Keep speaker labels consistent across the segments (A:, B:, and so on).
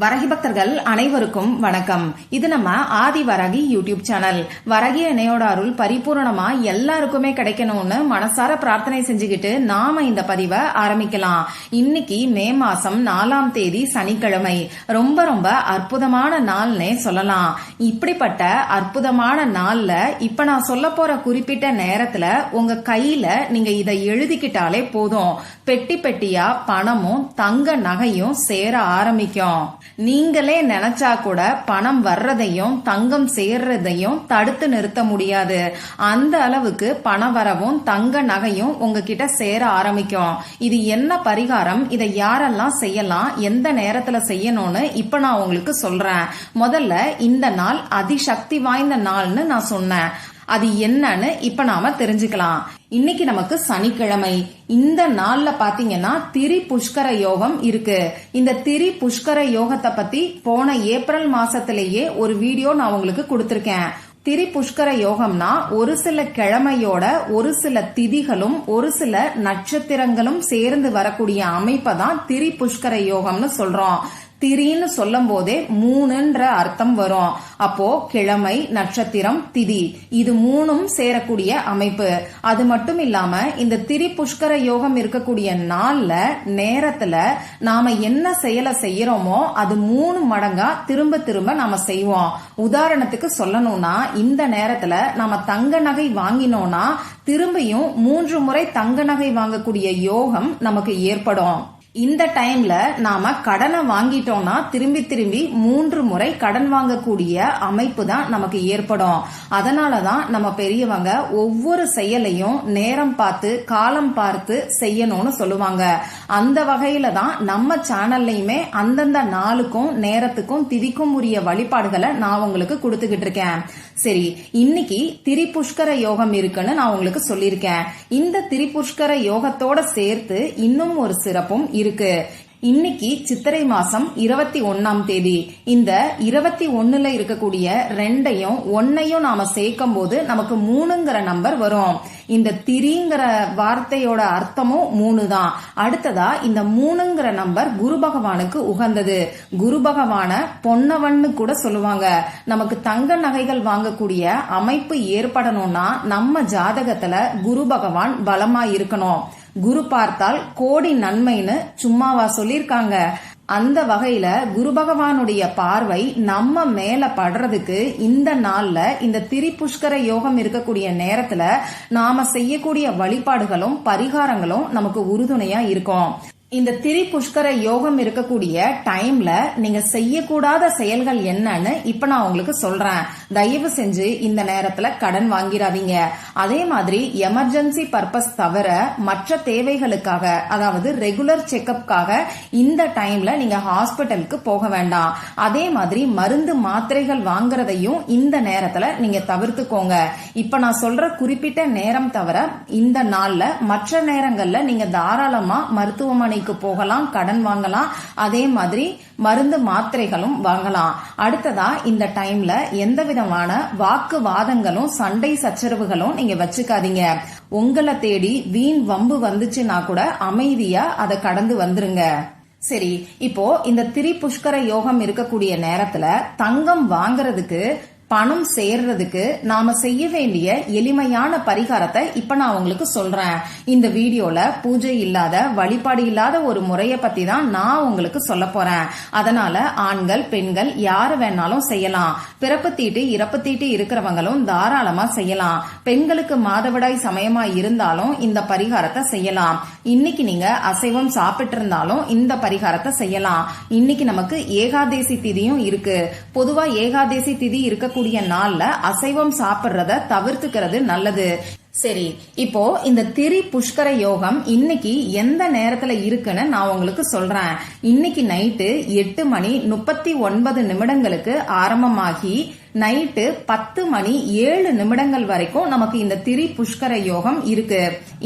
A: வரகி பக்தர்கள் அனைவருக்கும் வணக்கம். இது நம்ம ஆதி வரகி யூடியூப் சேனல். வரகி அணையோட அருள் பரிபூரணமா எல்லாருக்குமே கிடைக்கணும்னு மனசார பிரார்த்தனை செஞ்சுக்கிட்டு நாம இந்த பதிவை ஆரம்பிக்கலாம். இன்னைக்கு மே மாசம் நாலாம் தேதி சனிக்கிழமை. ரொம்ப ரொம்ப அற்புதமான நாள்னே சொல்லலாம். இப்படிப்பட்ட அற்புதமான நாள்ல இப்ப நான் சொல்ல போற குறிப்பிட்ட நேரத்துல உங்க கையில நீங்க இதை எழுதிக்கிட்டாலே போதும். பெட்டி பெட்டியா பணமும் தங்க நகையும் சேர ஆரம்பிக்கும். நீங்களே நினைச்சா கூட பணம் வர்றதையும் தங்கம் சேர்றதையும் தடுத்து நிறுத்த முடியாது. அந்த அளவுக்கு பண வரவும் தங்க நகையும் உங்ககிட்ட சேர ஆரம்பிக்கும். இது என்ன பரிகாரம்? இதை யாரெல்லாம் செய்யலாம்? எந்த நேரத்துல செய்யணும்னு இப்ப நான் உங்களுக்கு சொல்றேன். முதல்ல இந்த நாள் அதிசக்தி வாய்ந்த நாள்னு நான் சொன்னேன். அது என்னன்னு இப்ப நாம தெரிஞ்சுக்கலாம். இன்னைக்கு நமக்கு சனிக்கிழமை. இந்த நாள்ல பாத்தீங்கன்னா திரி புஷ்கர யோகம் இருக்கு. இந்த திரி புஷ்கர யோகத்தை பத்தி போன ஏப்ரல் மாசத்திலேயே ஒரு வீடியோ நான் உங்களுக்கு கொடுத்திருக்கேன். திரி புஷ்கர யோகம்னா ஒரு சில கிழமையோட ஒரு சில திதிகளும் ஒரு சில நட்சத்திரங்களும் சேர்ந்து வரக்கூடிய அமைப்பை தான் திரி புஷ்கர யோகம்னு சொல்றோம். திரின்னு சொல்லும் போதே மூணுன்ற அர்த்தம் வரும். அப்போ கிழமை நட்சத்திரம் திதி. இது மூணும் சேரக்கூடிய அமைப்பு. அது மட்டும் இல்லாம இந்த திரி புஷ்கர யோகம் இருக்கக்கூடிய நாள்ல நேரத்துல நாம என்ன செயலை செய்யறோமோ அது மூணு மடங்கா திரும்ப திரும்ப நாம செய்வோம். உதாரணத்துக்கு சொல்லணும்னா இந்த நேரத்துல நாம தங்க நகை வாங்கினோம்னா திரும்பியும் மூன்று முறை தங்க நகை வாங்கக்கூடிய யோகம் நமக்கு ஏற்படும். இந்த டைம்ல நாம கடனை வாங்கிட்டோம்னா திரும்பி திரும்பி மூன்று முறை கடன் வாங்கக்கூடிய அமைப்பு தான் நமக்கு ஏற்படும். அதனாலதான் நம்ம பெரியவங்க ஒவ்வொரு செயலையும் நேரம் பார்த்து காலம் பார்த்து செய்யணும்னு சொல்லுவாங்க. அந்த வகையில தான் நம்ம சேனல்லையுமே அந்தந்த நாளுக்கும் நேரத்துக்கும் திதிக்கும் உரிய வழிபாடுகளை நான் உங்களுக்கு கொடுத்துக்கிட்டு இருக்கேன். சரி இன்னைக்கு திரிபுஷ்கர யோகம் இருக்குன்னு நான் உங்களுக்கு சொல்லியிருக்கேன். இந்த திரிபுஷ்கர யோகத்தோட சேர்த்து இன்னும் ஒரு சிறப்பும் இருக்கு இருக்கு. இன்னைக்கு சித்திரை மாசம் இருபத்தி ஒன்னாம் தேதி. இந்த இருபத்தி ஒண்ணுல இருக்கக்கூடிய ரெண்டையும் ஒன்னையும் நாம சேர்க்கும் போது நமக்கு மூணுங்கிற நம்பர் வரும். இந்த திரிங்கிற வார்த்தையோட அர்த்தமும் மூணு தான் அடுத்ததா இந்த மூணுங்கிற நம்பர் குரு பகவானுக்கு உகந்தது. குரு பகவான பொன்னவன்னு கூட சொல்லுவாங்க. நமக்கு தங்க நகைகள் வாங்கக்கூடிய அமைப்பு ஏற்படணும்னா நம்ம ஜாதகத்துல குரு பகவான் பலமா இருக்கணும். குரு பார்த்தால் கோடி நன்மைன்னு சும்மாவா சொல்லிருக்காங்க அந்த வகையில குரு பகவானுடைய பார்வை நம்ம மேல படுறதுக்கு இந்த நாள்ல இந்த திரிபுஷ்கர யோகம் இருக்கக்கூடிய நேரத்துல நாம செய்யக்கூடிய வழிபாடுகளும் பரிகாரங்களும் நமக்கு உறுதுணையா இருக்கும். இந்த திரி புஷ்கர யோகம் இருக்கக்கூடிய டைம்ல நீங்க செய்யக்கூடாத செயல்கள் என்னன்னு இப்ப நான் உங்களுக்கு சொல்றேன். தயவு செஞ்சு இந்த நேரத்துல கடன் வாங்கிடாதீங்க அதே மாதிரி எமர்ஜென்சி பர்பஸ் தவிர மற்ற தேவைகளுக்காக அதாவது ரெகுலர் செக்அப்காக இந்த டைம்ல நீங்க ஹாஸ்பிட்டலுக்கு போக வேண்டாம். அதே மாதிரி மருந்து மாத்திரைகள் வாங்குறதையும் இந்த நேரத்துல நீங்க தவிர்த்துக்கோங்க. இப்ப நான் சொல்ற குறிப்பிட்ட நேரம் தவிர இந்த நாள்ல மற்ற நேரங்கள்ல நீங்க தாராளமா மருத்துவமனைக்கு போகலாம் கடன் வாங்கலாம். அதே மாதிரி மருந்து மாத்திரைகளும் வாங்கலாம். அடுத்ததா இந்த டைம்ல எந்த விதமான வாக்குவாதங்களும் சண்டை சச்சரவுகளும் நீங்க வச்சுக்காதீங்க. உங்களை தேடி வீண் வம்பு வந்துச்சுன்னா கூட அமைதியா அதை கடந்து வந்துருங்க. சரி இப்போ இந்த திரி புஷ்கர யோகம் இருக்கக்கூடிய நேரத்துல தங்கம் வாங்குறதுக்கு பணம் சேர்றதுக்கு நாம செய்ய வேண்டிய எளிமையான பரிகாரத்தை இப்ப நான் உங்களுக்கு சொல்றேன். இந்த வீடியோல பூஜை இல்லாத வழிபாடு இல்லாத ஒரு முறைய பத்தி தான் நான் உங்களுக்கு சொல்ல போறேன். அதனால ஆண்கள் பெண்கள் யாரு வேணாலும் செய்யலாம். பிறப்பு தீட்டு இறப்பு தீட்டு இருக்கிறவங்களும் தாராளமா செய்யலாம். பெண்களுக்கு மாதவிடாய் சமயமா இருந்தாலும் இந்த பரிகாரத்தை செய்யலாம். இன்னைக்கு நீங்க அசைவம் சாப்பிட்டு இருந்தாலும் இந்த பரிகாரத்தை செய்யலாம். இன்னைக்கு நமக்கு ஏகாதேசி திதியும் இருக்கு. பொதுவா ஏகாதேசி திதி இருக்கக்கூடிய நாள்ல அசைவம் சாப்பிடுறத தவிர்த்துக்கிறது நல்லது. சரி இப்போ இந்த திரி புஷ்கர யோகம் இன்னைக்கு எந்த நேரத்துல இருக்குன்னு நான் உங்களுக்கு சொல்றேன். இன்னைக்கு நைட்டு எட்டு மணி முப்பத்தி ஒன்பது நிமிடங்களுக்கு ஆரம்பமாகி நைட்டு பத்து மணி ஏழு நிமிடங்கள் வரைக்கும் நமக்கு இந்த திரி புஷ்கர யோகம் இருக்கு.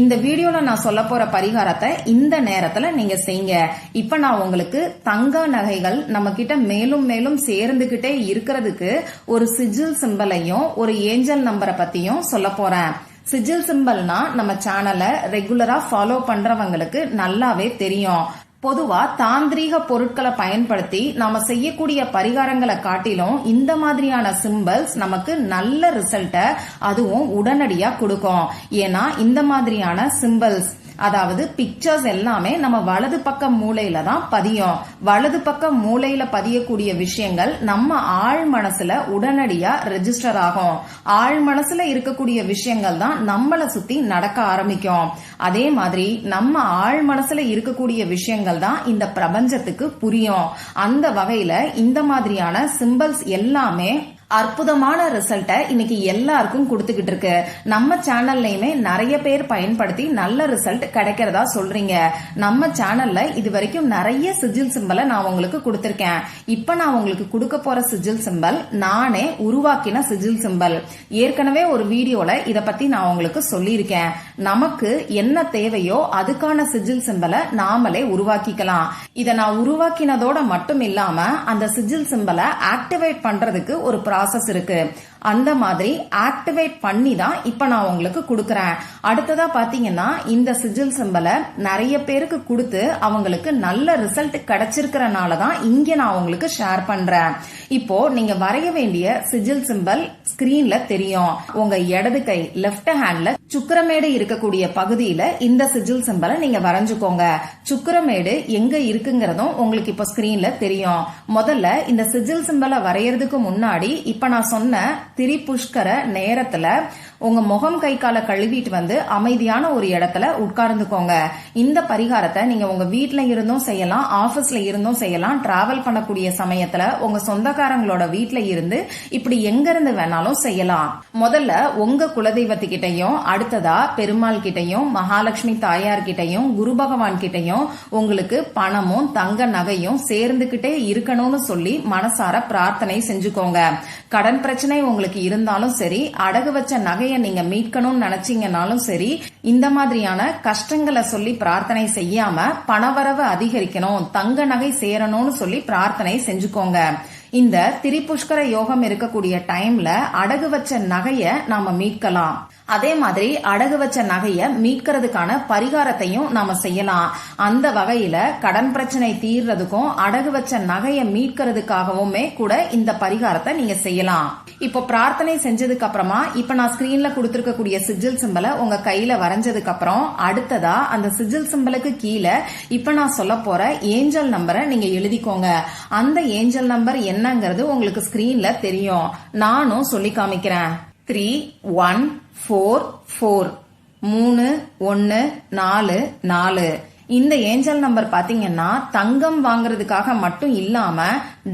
A: இந்த வீடியோல நான் சொல்ல போற பரிகாரத்தை இந்த நேரத்துல நீங்க செய்யுங்க இப்ப நான் உங்களுக்கு தங்க நகைகள் நம்ம கிட்ட மேலும் மேலும் சேர்ந்துகிட்டே இருக்கிறதுக்கு ஒரு சிஜில் சிம்பலையும் ஒரு ஏஞ்சல் நம்பரை பத்தியும் சொல்ல போறேன். சிஜில் சிம்பிள்னா நம்ம சேனலை ரெகுலரா ஃபாலோ பண்றவங்களுக்கு நல்லாவே தெரியும். பொதுவா தாந்திரீக பொருட்களை பயன்படுத்தி நாம செய்யக்கூடிய பரிகாரங்களை காட்டிலும் இந்த மாதிரியான சிம்பல்ஸ் நமக்கு நல்ல ரிசல்ட்டை அதுவும் உடனடியா கொடுக்கும். ஏன்னா இந்த மாதிரியான சிம்பல்ஸ் அதாவது பிக்சர்ஸ் எல்லாமே நம்ம வலது பக்க மூலையில தான் பதியும். வலது பக்க மூலையில பதியக்கூடிய விஷயங்கள் நம்ம ஆழ் மனசுல உடனடியா ரெஜிஸ்டர் ஆகும். ஆழ் மனசுல இருக்கக்கூடிய விஷயங்கள் தான் நம்மளை சுத்தி நடக்க ஆரம்பிக்கும். அதே மாதிரி நம்ம ஆழ் மனசுல இருக்கக்கூடிய விஷயங்கள் தான் இந்த பிரபஞ்சத்துக்கு புரியும். அந்த வகையில இந்த மாதிரியான சிம்பல்ஸ் எல்லாமே அற்புதமான ரிசல்ட்டை இன்னைக்கு எல்லாருக்கும் கொடுத்துக்கிட்டு இருக்கு. நம்ம சேனல்லையுமே நிறைய பேர் பயன்படுத்தி நல்ல ரிசல்ட் கிடைக்கிறதா சொல்றீங்க. நம்ம சேனல்ல இது வரைக்கும் நிறைய சிஜில் சிம்பலை நான் உங்களுக்கு கொடுத்துருக்கேன். இப்ப நான் உங்களுக்கு கொடுக்க போற சிஜில் சிம்பல் நானே உருவாக்கின சிஜில் சிம்பல் ஏற்கனவே ஒரு வீடியோல இத பத்தி நான் உங்களுக்கு சொல்லியிருக்கேன். நமக்கு என்ன தேவையோ அதுக்கான சிஜில் சிம்பலை நாமளே உருவாக்கிக்கலாம். இத நான் உருவாக்கினதோட மட்டும் இல்லாம அந்த சிஜில் சிம்பலை ஆக்டிவேட் பண்றதுக்கு ஒரு ப்ராசஸ் இருக்கு. அந்த மாதிரி ஆக்டிவேட் பண்ணி தான் இப்ப நான் உங்களுக்கு கொடுக்கறேன். அடுத்ததா பாத்தீங்கன்னா இந்த சிஜில் சிம்பலை நிறைய பேருக்கு கொடுத்து அவங்களுக்கு நல்ல ரிசல்ட் கிடைச்சிருக்கிறனால தான் இங்க நான் உங்களுக்கு ஷேர் பண்றேன். இப்போ நீங்க வரைய வேண்டிய சிஜில் சிம்பல் ஸ்கிரீன்ல தெரியும். உங்க இடது கை லெஃப்ட் ஹேண்ட்ல சுக்கரமேடு இருக்கக்கூடிய பகுதியில இந்த சிஜில் சிம்பலை நீங்க வரைஞ்சுக்கோங்க. சுக்கரமேடு எங்க இருக்குங்கிறதும் உங்களுக்கு இப்ப ஸ்கிரீன்ல தெரியும். முதல்ல இந்த சிஜில் சிம்பலை வரையறதுக்கு முன்னாடி இப்ப நான் சொன்ன திரிபுஷ்கர நேரத்துல உங்க முகம் கை காலை கழுவிட்டு வந்து அமைதியான ஒரு இடத்துல உட்கார்ந்துக்கோங்க. இந்த பரிகாரத்தை நீங்க உங்க வீட்ல இருந்தும் செய்யலாம் ஆபீஸ்ல இருந்தும் செய்யலாம் டிராவல் பண்ணக்கூடிய சமயத்துல உங்க சொந்தக்காரங்களோட வீட்ல இருந்து இப்படி எங்க இருந்து வேணாலும் செய்யலாம். முதல்ல உங்க குலதெய்வத்துக்கிட்டையும் அடுத்ததா பெருமாள் கிட்டையும் மகாலட்சுமி தாயார் கிட்டையும் குரு பகவான் கிட்டையும் உங்களுக்கு பணமும் தங்க நகையும் சேர்ந்துகிட்டே இருக்கணும்னு சொல்லி மனசார பிரார்த்தனை செஞ்சுக்கோங்க. கடன் பிரச்சனை உங்களுக்கு இருந்தாலும் சரி அடகு வச்ச நகை நகையை நீங்க மீட்கணும்னு நினைச்சீங்கனாலும் சரி இந்த மாதிரியான கஷ்டங்களை சொல்லி பிரார்த்தனை செய்யாம பணவரவு அதிகரிக்கணும் தங்க நகை சேரணும்னு சொல்லி பிரார்த்தனை செஞ்சுக்கோங்க. இந்த திரிபுஷ்கர யோகம் இருக்கக்கூடிய டைம்ல அடகு வச்ச நகைய நாம மீட்கலாம். அதே மாதிரி அடகு வச்ச நகையை மீட்கிறதுக்கான பரிகாரத்தையும் நாம செய்யலாம். அந்த வகையில கடன் பிரச்சனை தீர்றதுக்கும் அடகு வச்ச நகையை மீட்கிறதுக்காகவுமே கூட இந்த பரிகாரத்தை நீங்க செய்யலாம். இப்போ பிரார்த்தனை செஞ்சதுக்கு அப்புறமா இப்ப நான் ஸ்கிரீன்ல கொடுத்திருக்கக்கூடிய சிஜில் சிம்பலை உங்க கையில வரைஞ்சதுக்கு அப்புறம் அடுத்ததா அந்த சிஜில் சிம்பலுக்கு கீழே இப்ப நான் சொல்ல போற ஏஞ்சல் நம்பரை நீங்க எழுதிக்கோங்க. அந்த ஏஞ்சல் நம்பர் என்னங்கிறது உங்களுக்கு ஸ்கிரீன்ல தெரியும். நானும் சொல்லி காமிக்கிறேன். த்ரீ ஒன் ஃபோர் ஃபோர் மூணு ஒன்று நாலு நாலு. இந்த ஏஞ்சல் நம்பர் பாத்தீங்கன்னா தங்கம் வாங்குறதுக்காக மட்டும் இல்லாம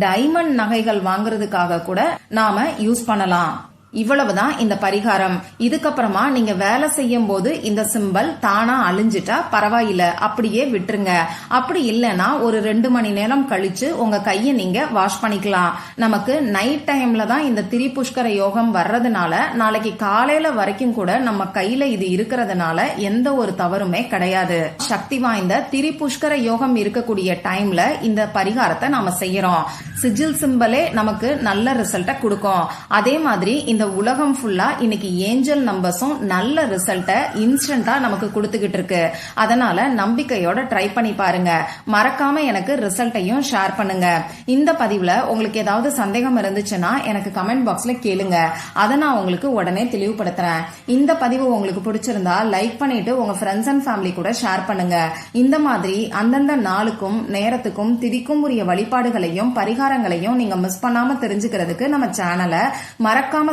A: டைமண்ட் நகைகள் வாங்குறதுக்காக கூட நாம யூஸ் பண்ணலாம். இவ்வளவுதான் இந்த பரிகாரம். இதுக்கப்புறமா நீங்க வேலை செய்யும் போது இந்த சிம்பல் தானா அழிஞ்சிட்டா பரவாயில்ல அப்படியே விட்டுருங்க. அப்படி இல்லைன்னா ஒரு ரெண்டு மணி நேரம் கழிச்சு உங்க கையை நீங்க வாஷ் பண்ணிக்கலாம். நமக்கு நைட் டைம்ல தான் இந்த திரிபுஷ்கர யோகம் வர்றதுனால நாளைக்கு காலையில வரைக்கும் கூட நம்ம கையில இது இருக்கிறதுனால எந்த ஒரு தவறுமே கிடையாது. சக்தி வாய்ந்த திரிபுஷ்கர யோகம் இருக்கக்கூடிய டைம்ல இந்த பரிகாரத்தை நாம செய்யறோம். சிஜில் சிம்பலே நமக்கு நல்ல ரிசல்ட்டை கொடுக்கும். அதே மாதிரி இந்த உலகம் ஃபுல்லா இன்னைக்கு ஏஞ்சல் நம்பர்ஸும் நல்ல ரிசல்ட்டை இன்ஸ்டண்டா நமக்கு கொடுத்துக்கிட்டு இருக்கு. அதனால நம்பிக்கையோட ட்ரை பண்ணி பாருங்க. மறக்காம எனக்கு ரிசல்ட்டையும் ஷேர் பண்ணுங்க. இந்த பதிவுல உங்களுக்கு ஏதாவது சந்தேகம் இருந்துச்சுன்னா எனக்கு கமெண்ட் பாக்ஸ்ல கேளுங்க. அதை நான் உங்களுக்கு உடனே தெளிவுபடுத்துறேன். இந்த பதிவு உங்களுக்கு பிடிச்சிருந்தா லைக் பண்ணிட்டு உங்க ஃப்ரெண்ட்ஸ் அண்ட் ஃபேமிலி கூட ஷேர் பண்ணுங்க. இந்த மாதிரி அந்தந்த நாளுக்கும் நேரத்துக்கும் திதிக்கும் உரிய வழிபாடுகளையும் பரிகாரங்களையும் நீங்க மிஸ் பண்ணாம தெரிஞ்சுக்கிறதுக்கு நம்ம சேனலை மறக்காம